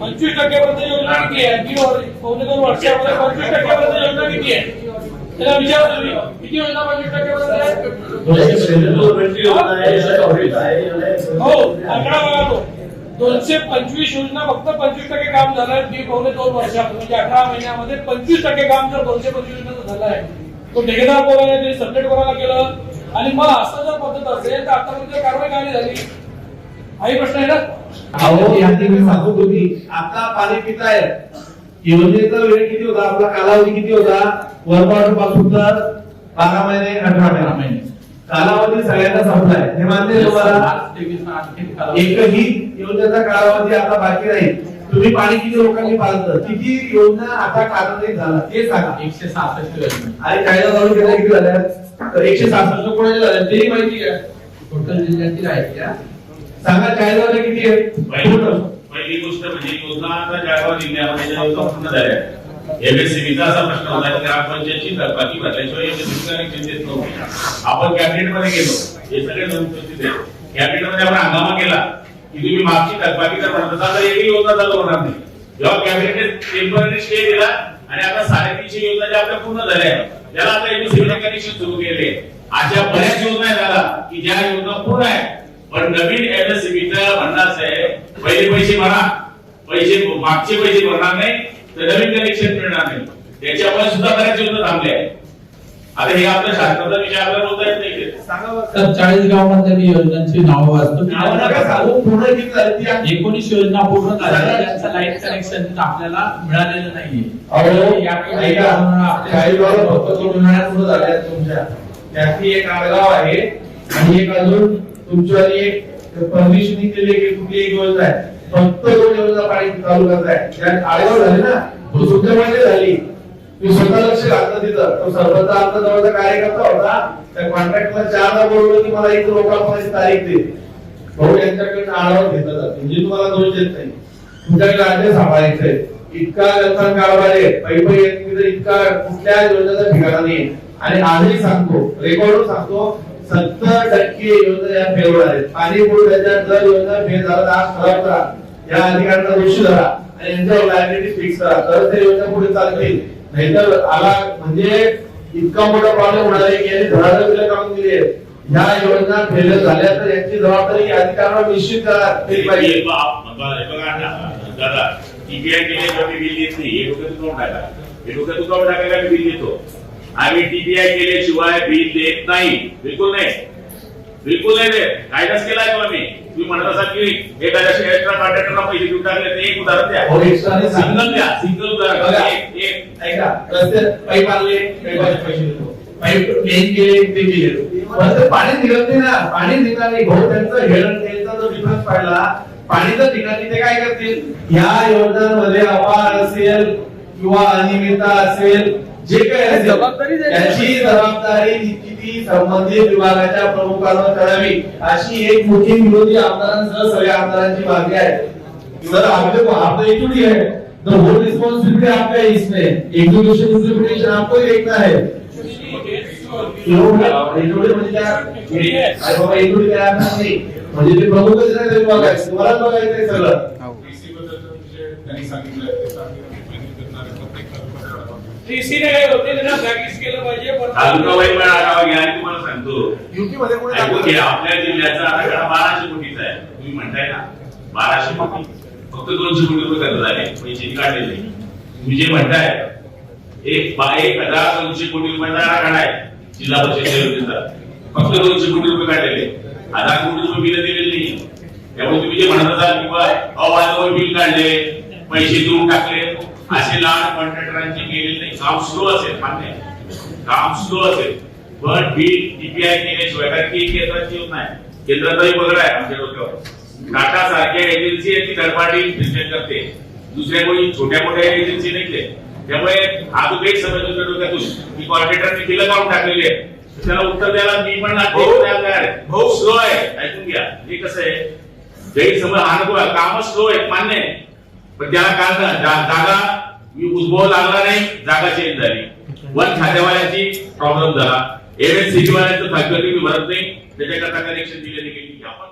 पंचवीस टक्क्यापर्यंत योजना किती आहे तीन वर- पावणे दोन वर्षामध्ये पंचवीस टक्क्यापर्यंत योजना किती आहे त्याला विचारा तुम्ही किती योजना पंचवीस टक्क्यापर्यंत आहे हो आकडा बघा तो दोनशे पंचवीस योजना फक्त पंचवीस टक्के काम झालंय. ती पावणे दोन वर्षामध्ये म्हणजे अठरा महिन्यामध्ये पंचवीस टक्के काम जर दोनशे पंचवीस योजनाचं झालं आहे तो ठेकेदार बोलायला त्यांनी सबमिट करायला केलं? आणि मग असं जर पद्धत असेल तर आतापर्यंत कारवाई काय झाली? हाही प्रश्न आहे ना? अहो यांनी मी सांगू तुम्ही आता पाणी पिताय. योजनेचा वेळ किती होता? आपला कालावधी किती होता? वर्षापासून पासून तर बारा महिने अठरा महिने. कालावधी सगळ्यांना संपलाय. हे मान्य तुम्हाला? एकही योजनेचा कालावधी आता बाकी नाही. तुम्ही पाणी किती लोकांनी पाळलं किती योजना आता कार्यान्वित झाला? ते सांगा. एकशे सहासष्ट योजना. आणि कायदा लागू केल्या किती झाल्या? तर एकशे सहासष्ट कोणाच्या झाल्या तेही माहिती आहे. टोटल जिल्ह्यातील आहेत त्या. सांगा कायदा किती आहे? पूर्ण. पहिली गोष्ट म्हणजे योजना आता जळगाव जिल्ह्यामध्ये ज्या पूर्ण झाल्या एमएससीबीचा असा प्रश्न होता की ग्रामपंचायतची थकबाकी भरल्याशिवाय एमएससीबी कनेक्शन देत नव्हते. आपण कॅबिनेटमध्ये गेलो हे सगळे दोन उपस्थित आहेत. कॅबिनेट आपण हंगामा केला की तुम्ही मागची थकबाकी जर म्हणत असाल तर एकही योजना चालू होणार नाही. जेव्हा कॅबिनेटने टेंपररी स्टे दिला आणि आता साडेतीनशे योजना ज्या आपल्या पूर्ण झाल्या आहेत, ज्याला आता एमएससीबी कनेक्शन सुरू केले अशा बऱ्याच योजना आहेत की ज्या योजना पूर्ण आहेत पण नवीन एमएससीबीचं म्हणणं असं आहे पहिले पैसे भरा. पैसे मागचे पैसे भरणार नाही तर नवीन कनेक्शन मिळणार नाही. त्याच्यामुळे सुद्धा बऱ्याच योजना थांबल्या आहेत. आता हे आपल्या शासनाचा विषय आपल्याला बोलता येत नाही. तर चाळीस गावांमध्ये मी योजनांची नावं वाचतो. आम्ही- एकोणीस योजना पूर्ण झाल्या. त्यांचं लाइट कनेक्शन आपल्याला मिळालेलं नाहीये. उन्हाळ्यात झाल्या आहेत तुमच्या. त्यातली एक आडगाव आहे आणि एक अजून तुमच्यावाली एक परमिशन दिलेली की कुठली एक योजना आहे फक्त दोन योजना पाणी चालू करताय आडगाव झाली ना? तो सुद्धा झाली. मी स्वतः लक्ष घातलं तिथं. तो सरपंच आमचा जवळचा कार्यकर्ता होता. त्या कॉन्ट्रॅक्टला चारदा बोलवलं की मला इथं लोकांमध्ये तारीख दे. भाऊ यांच्याकडनं आढावा घेतला जातो. म्हणजे तुम्हाला दोष देत नाही. तुमच्याकडे राज्य सांभाळायचंय इतका व्यवस्थान कारभार आहे. पै पै तिथं इतका कुठल्या योजनेचा ठिकाणा नाही. आणि आजही सांगतो. रेकॉर्ड सांगतो. सत्तर टक्के योजना या फेल आहेत. पाणी जर योजना फेल झाला तर आज खराब करा. या अधिकाऱ्यांना दोषी धरा आणि यांच्यावर लायबिलिटी फिक्स करा. तर ते योजना पुढे चालतील. नाहीतर आला म्हणजे इतका मोठा प्रॉब्लेम होणार आहे की यांनी धडाधड बिलं काढून दिली आहेत. ह्या योजना फेल झाल्या तर याची जबाबदारी अधिकाऱ्यांना निश्चित करा. केली पाहिजे. दादा टीपीआय केले बिल देत नाही हे हे तुकावून टाकायला बिल देतो. आम्ही टीपीआय केल्याशिवाय बिल देत नाही. बिलकुल नाही. बिलकुल नाही देत. गायडन्स केलाय तुला मी तुम्ही म्हणत असाल की एखाद्या एक्स्ट्रा कॉन्ट्रॅक्टरला पैसे देऊन टाकले ते एक उदाहरण द्या. हो. सिंगल द्या. सिंगल. उदाहरण. एक ऐका. पाईप आणले पैसे देतो. पाईप क्लीन केले ते केले. पण निघत नाही ना. पाणी निघणार नाही भाऊ त्यांचं अँड टेलचा जो डिफरन्स पाडला पाणी जर निघणार नाही ते काय करतील? या योजनांमध्ये अपार असेल किंवा अनियमितता असेल जे काही जबाबदारी. त्याची जबाबदारी निश्चिती संबंधित विभागाच्या प्रमुखांवर करावी. अशी एक मोठी विरोधी आमदारांसह सगळ्या आमदारांची मागणी आहे. सर आपले आपका एचओडी है द होल रिस्पॉन्सिबिलिटी आपका है इसमें एग्जीक्यूशन इम्प्लीमेंटेशन आपको ही देखना है म्हणजे म्हणजे ते प्रमुखच नाही तरी बघायचं तुम्हाला बघायचं आहे सगळं टीसी ने काय होते त्यांना प्रॅक्टिस केलं पाहिजे पण तालुका वाईज मला आढावा घ्या आणि तुम्हाला सांगतो. युपी मध्ये कोणी ऐकून घ्या, आपल्या जिल्ह्याचा आकडा बाराशे कोटीचा आहे. तुम्ही म्हणताय ना बाराशे कोटी. फक्त दोनशे कोटी रुपये खर्च झाले पैसे काढलेले तुम्ही जे म्हणताय एक बा- एक हजार दोनशे कोटी रुपयाचा आकडा आहे जिल्हा परिषद योजनेचा फक्त दोनशे कोटी रुपये काढलेले. हजार कोटी रुपये बिल दिलेली नाही. त्यामुळे तुम्ही जे म्हणत असाल किंवा अवाजवर बिल काढले पैसे देऊन टाकले असे लहान कॉन्ट्रॅक्टरांची केलेले नाही. काम स्लो असेल मान्य आहे. काम स्लो असेल. पण बिल टीपीआय केल्याशिवाय कारण की ही केंद्राची योजना आहे केंद्राचाही पगड आहे आमच्या डोक्यावर. टाटा सारख्या एजन्सी आहे ती थर्ड पार्टी इन्व्हेस्टमेंट करते. दुसऱ्या कोणी छोट्या मोठ्या एजन्सी नाही त्यामुळे अजून एक समज तुमच्या डोक्यातून. की कॉन्ट्रॅक्टरने बिलं काढून टाकलेली आहे. त्याला उत्तर द्यायला मी पण भाऊ, स्लो आहे. ऐकून घ्या. हे कसं आहे? गैरसमज हा नको आहे. कामं स्लो आहेत मान्य आहे. पण त्याला काय झालं? मी उद्भव लागला नाही जागा चेंज झाली. वन खात्यावाल्याची प्रॉब्लेम झाला. एमएससीबी वाल्यांचं मी भरत नाही. त्याच्याकरता कनेक्शन दिले नाही. आपण